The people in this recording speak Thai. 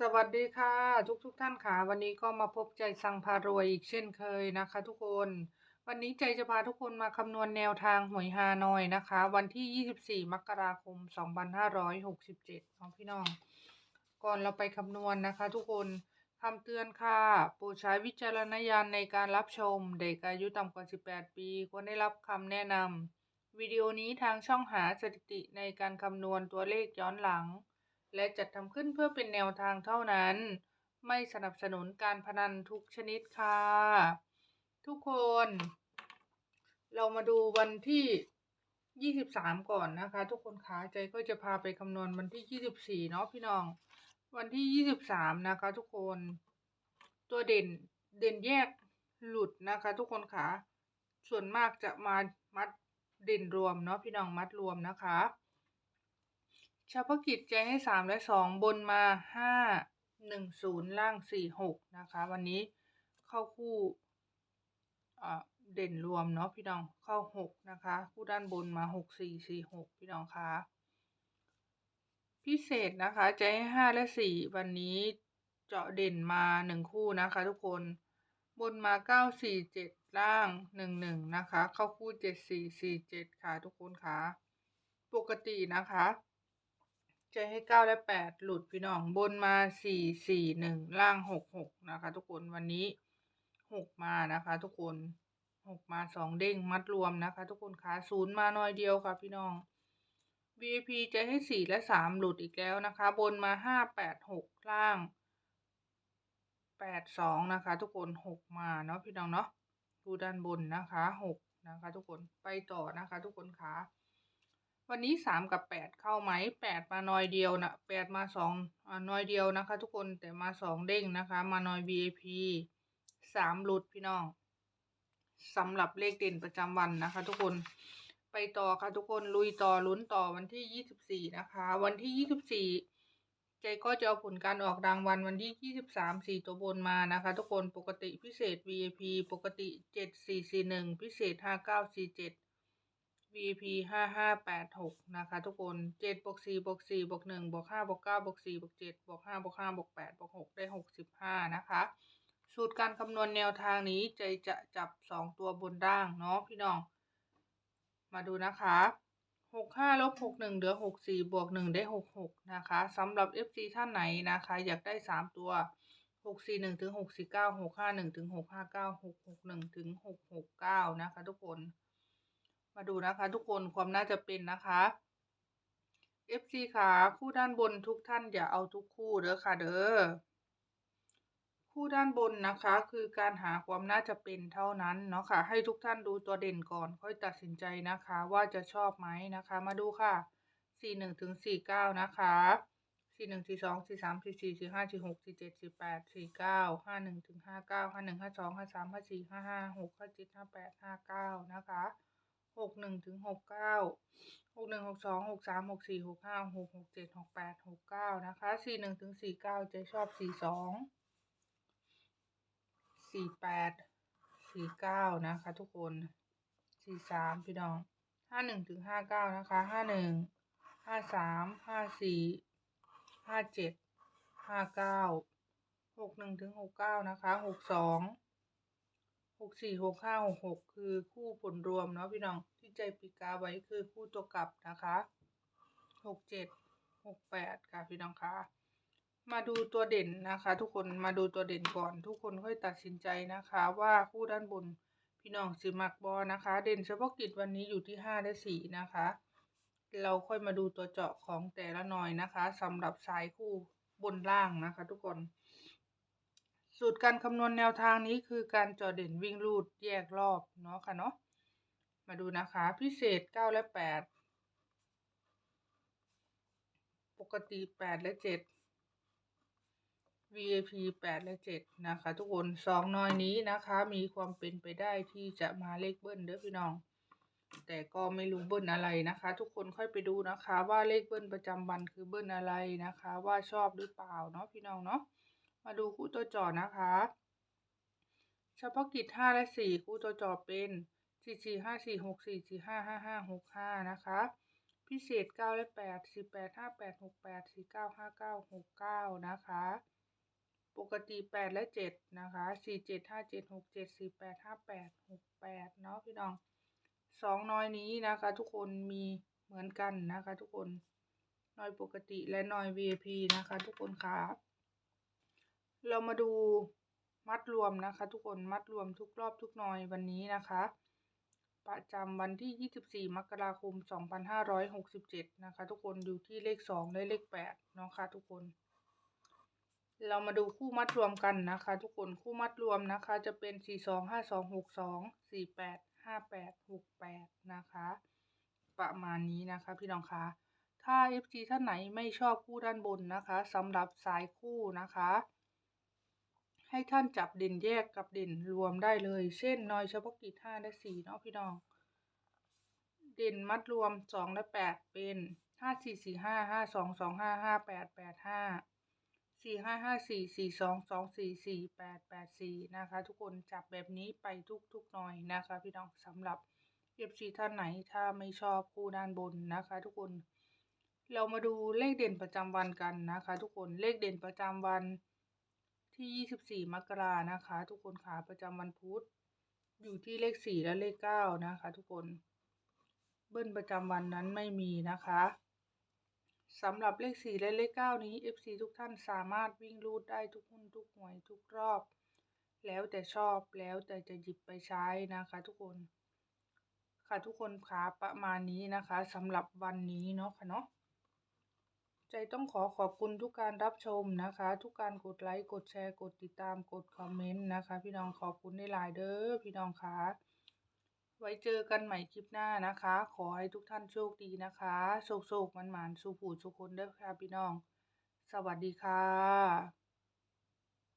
สวัสดีค่ะทุกทุกท่านค่ะ วันนี้ก็มาพบใจสังพารวยอีกเช่นเคยนะคะ ทุกคน วันนี้ใจจะพาทุกคนมาคำนวณแนวทางหวยฮานอยนะคะ วันที่ 24 มกราคม 2567น้องพี่น้อง ก่อนเราไปคำนวณนะคะ ทุกคนคำเตือนค่ะโปรดใช้วิจารณญาณในการรับชม เด็กอายุต่ำกว่า 18 ปีควรได้รับคำแนะนำวิดีโอนี้ทางช่องหาสถิติในการคำนวณตัวเลขย้อนหลัง และจัดทำขึ้นเพื่อเป็นแนวทางเท่านั้น ไม่สนับสนุนการพนันทุกชนิดค่ะ ทุกคน เรามาดูวันที่ 23 ก่อนนะคะ ทุกคนคะใจก็จะพาไปคำนวณวันที่ 24 เนาะพี่น้อง วันที่ 23 นะคะ ทุกคน ตัวเด่นเด่นแยกหลุดนะคะ ทุกคนคะส่วนมากจะมามัดเด่นรวมเนาะพี่น้องมัดรวมนะคะ เฉพาะกิจใจให้สามและสองบนมาห้าหนึ่งศูนย์ล่างสี่หกนะคะ วันนี้เข้าคู่เด่นรวมเนาะพี่น้องเข้าหกนะคะ คู่ด้านบนมาหกสี่สี่หกพี่น้องคะพิเศษนะคะใจให้ห้าและสี่วันนี้เจาะเด่นมาหนึ่งคู่นะคะ ทุกคนบนมาเก้าสี่เจ็ดล่างหนึ่งหนึ่งนะคะ เข้าคู่เจ็ดสี่สี่เจ็ดค่ะทุกคนคะปกตินะคะ ใจให้เก้าและแปดหลุดพี่น้องบนมาสี่สี่หนึ่งล่างหกหกนะคะ ทุกคนวันนี้หกมานะคะ ทุกคนหกมาสองเด้งมัดรวมนะคะ ทุกคนคะศูนย์มาน้อยเดียวค่ะพี่น้อง VIP จะให้สี่และสามหลุดอีกแล้วนะคะ บนมาห้าแปดหกล่างแปดสองนะคะ ทุกคนหกมาเนาะพี่น้องเนาะดูด้านบนนะคะหกนะคะ ทุกคนไปต่อนะคะ ทุกคนคะ วันนี้สามกับแปดเข้าไหมแปดมาน้อยเดียวนะแปดมาสองอ่าน้อยเดียวนะคะ ทุกคนแต่มาสองเด้งนะคะ มาน้อย VIP สามหลุดพี่น้องสำหรับเลขเด่นประจำวันนะคะ ทุกคนไปต่อค่ะทุกคนลุยต่อลุ้นต่อวันที่ยี่สิบสี่นะคะ วันที่ยี่สิบสี่ใจก็จะเอาผลการออกรางวัลวันที่ยี่สิบสามสี่ตัวบนมานะคะ ทุกคนปกติพิเศษ VIP ปกติเจ็ดสี่สี่หนึ่งพิเศษห้าเก้าสี่เจ็ด VP ห้าห้าแปดหกนะคะทุกคนเจ็ดบวกสี่บวกสี่บวกหนึ่งบวกห้าบวกเก้าบวกสี่บวกเจ็ดบวกห้าบวกห้าบวกแปดบวกหกได้หกสิบห้านะคะสูตรการคำนวณแนวทางนี้ใจจะจับสองตัวบนล่างเนาะพี่น้อง มาดูนะคะหกห้าลบหกหนึ่งเหลือหกสี่บวกหนึ่งได้หกหกนะคะสำหรับ FC ท่านไหนนะคะ อยากได้สามตัวหกสี่หนึ่งถึงหกสี่เก้าหกห้าหนึ่งถึงหกห้าเก้าหกหกหนึ่งถึงหกหกเก้านะคะทุกคน มาดูนะคะ ทุกคนความน่าจะเป็นนะคะ FC ค่ะคู่ด้านบนทุกท่านอย่าเอาทุกคู่เด้อค่ะ เด้อคู่ด้านบนนะคะ คือการหาความน่าจะเป็นเท่านั้นเนาะค่ะ ให้ทุกท่านดูตัวเด่นก่อน ค่อยตัดสินใจนะคะ ว่าจะชอบไหมนะคะ มาดูค่ะสี่หนึ่งถึงสี่เก้านะคะสี่หนึ่งสี่สองสี่สามสี่สี่สี่ห้าสี่หกสี่เจ็ดสี่แปดสี่เก้าห้าหนึ่งถึงห้าเก้าห้าหนึ่งห้าสองห้าสามห้าสี่ห้าห้าหกห้าเจ็ดห้าแปดห้าเก้านะคะ หกหนึ่งถึงหกเก้าหกหนึ่งหกสองหกสามหกสี่หกห้าหกหกเจ็ดหกแปดหกเก้านะคะสี่หนึ่งถึงสี่เก้าจะชอบสี่สองสี่แปดสี่เก้านะคะ ทุกคนสี่สามพี่น้องห้าหนึ่งถึงห้าเก้านะคะห้าหนึ่งห้าสามห้าสี่ห้าเจ็ดห้าเก้าหกหนึ่งถึงหกเก้านะคะหกสอง หกสี่หกห้าหกหกคือคู่ผลรวมเนาะพี่น้องที่ใจปีกาไว้คือคู่ตัวกลับนะคะหกเจ็ดหกแปดค่ะพี่น้องคะมาดูตัวเด่นนะคะ ทุกคนมาดูตัวเด่นก่อน ทุกคนค่อยตัดสินใจนะคะ ว่าคู่ด้านบนพี่น้องสิมักบอนะคะ เด่นเฉพาะกิจวันนี้อยู่ที่ห้าและสี่นะคะ เราค่อยมาดูตัวเจาะของแต่ละหน่อยนะคะสำหรับสายคู่บนล่างนะคะ ทุกคน สูตรการคำนวณแนวทางนี้คือการจาะเด่นวิ่งรูดแยกรอบเนาะค่ะเนาะมาดูนะคะพิเศษเก้าและแปดปกติแปดและเจ็ด VIP แปดและเจ็ดนะคะ ทุกคนสองน้อยนี้นะคะ มีความเป็นไปได้ที่จะมาเลขเบิ้ลเด้อพี่น้อง แต่ก็ไม่รู้เบิ้ลอะไรนะคะ ทุกคนค่อยไปดูนะคะ ว่าเลขเบิ้ลประจำวันคือเบิ้ลอะไรนะคะ ว่าชอบหรือเปล่าเนาะพี่น้องเนาะ มาดูคู่ตัวจ่อนะคะ เฉพาะกิจห้าและสี่คู่ตัวจ่อเป็นสี่สี่ห้าสี่หกสี่สี่ห้าห้าห้าหกห้านะคะ พิเศษเก้าและแปดสี่แปดห้าแปดหกแปดสี่เก้าห้าเก้าหกเก้านะคะ ปกติแปดและเจ็ดนะคะสี่เจ็ดห้าเจ็ดหกเจ็ดสี่แปดห้าแปดหกแปดเนาะพี่น้องสองน้อยนี้นะคะ ทุกคนมีเหมือนกันนะคะ ทุกคนน้อยปกติและน้อย VIP นะคะ ทุกคนค่ะ เรามาดูมัดรวมนะคะ ทุกคนมัดรวมทุกรอบทุกน้อยวันนี้นะคะ ประจำวันที่ 24 มกราคม 2567 นะคะ ทุกคนอยู่ที่เลข 2 และเลข8เนาะค่ะทุกคน เรามาดูคู่มัดรวมกันนะคะ ทุกคนคู่มัดรวมนะคะ จะเป็น 4 2 5 2 6 2 4 8 5 8 6 8 นะคะ ประมาณนี้นะคะ พี่น้องคะถ้า FC ท่านไหนไม่ชอบคู่ด้านบนนะคะสำหรับสายคู่นะคะ ให้ท่านจับเด่นแยกกับเด่นรวมได้เลย เช่นน้อยเฉพาะกิจ5และ4เนาะพี่น้อง เด่นมัดรวม2และ8เป็น5 4 4 5 5 2 2 5 5 8 8 5 4 5 5 4 4 2 2 4 4 8 8 4นะคะ ทุกคนจับแบบนี้ไปทุกๆหน่อยนะคะ พี่น้องสำหรับ FC ท่านไหนถ้าไม่ชอบคู่ด้านบนนะคะ ทุกคน เรามาดูเลขเด่นประจำวันกันนะคะ ทุกคนเลขเด่นประจำวัน ที่ 24 มกรานะคะ ทุกคนค่ะประจำวันพุธ อยู่ที่เลข 4 และเลข 9 นะคะ ทุกคน เบิ้ลประจำวันนั้นไม่มีนะคะสำหรับเลข 4 และเลข 9 นี้ FC ทุกท่านสามารถวิ่งรูดได้ทุกหุ้นทุกหวยทุกรอบ แล้วแต่ชอบแล้วแต่จะหยิบไปใช้นะคะ ทุกคน ค่ะทุกคนค่ะประมาณนี้นะคะสำหรับวันนี้เนาะค่ะเนาะ ใจต้องขอขอบคุณทุกการรับชมนะคะ ทุกการกดไลค์กดแชร์กดติดตามกดคอมเมนต์นะคะ พี่น้องขอบคุณในหลายเด้อพี่น้องคะไว้เจอกันใหม่คลิปหน้านะคะ ขอให้ทุกท่านโชคดีนะคะโชคโชคมันหมานสู่ผู้สุคนเด้อค่ะพี่น้อง สวัสดีค่ะ